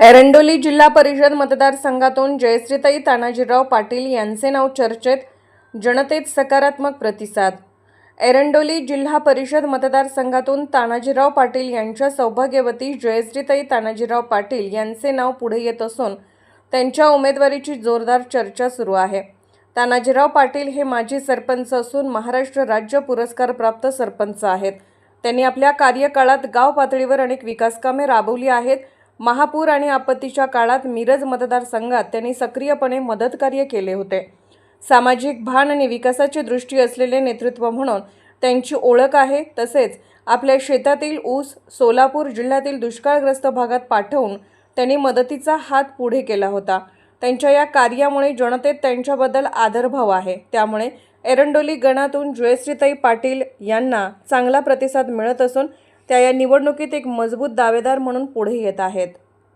एरंडोली जिल्हा परिषद मतदारसंघातून जयश्रीताई तानाजीराव पाटील यांचे नाव चर्चेत जनतेत सकारात्मक प्रतिसाद. एरंडोली जिल्हा परिषद मतदारसंघातून तानाजीराव पाटील यांच्या सौभाग्यवती जयश्रीताई तानाजीराव पाटील यांचे नाव पुढे येत असून त्यांच्या उमेदवारीची जोरदार चर्चा सुरू आहे. तानाजीराव पाटील हे माजी सरपंच असून महाराष्ट्र राज्य पुरस्कारप्राप्त सरपंच आहेत. त्यांनी आपल्या कार्यकाळात गाव पातळीवर अनेक विकासकामे राबवली आहेत. महापूर आणि आपत्तीच्या काळात मिरज मतदारसंघात त्यांनी सक्रियपणे मदतकार्य केले होते. सामाजिक भान आणि विकासाची दृष्टी असलेले नेतृत्व म्हणून त्यांची ओळख आहे. तसेच आपल्या शेतातील ऊस सोलापूर जिल्ह्यातील दुष्काळग्रस्त भागात पाठवून त्यांनी मदतीचा हात पुढे केला होता. त्यांच्या या कार्यामुळे जनतेत त्यांच्याबद्दल आदरभाव आहे. त्यामुळे एरंडोली गणातून जयश्रीताई पाटील यांना चांगला प्रतिसाद मिळत असून त्या या निवडणुकीत एक मजबूत दावेदार म्हणून पुढे येत आहेत.